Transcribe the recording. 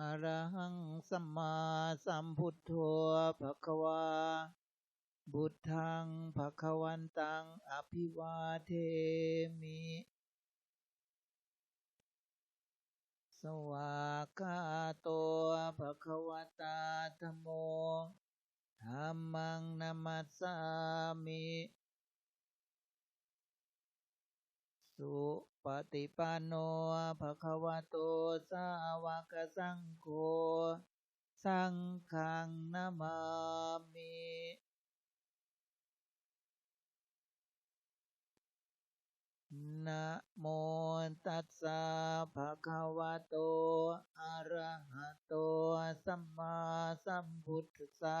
อรหังสัมมาสัมพุทโธภะคะวาบุตทังภะคะวันตังอภิวาเทมิ สวากาโตภะคะวตาธมโมธัมมังนัมมัสสามิ สุปฏิปันโนภะคะวะโตสาวกสังโฆสังฆังนามามินะโมตัสสะภะคะวะโต อะระหะโต สัมมาสัมพุทธัสสะ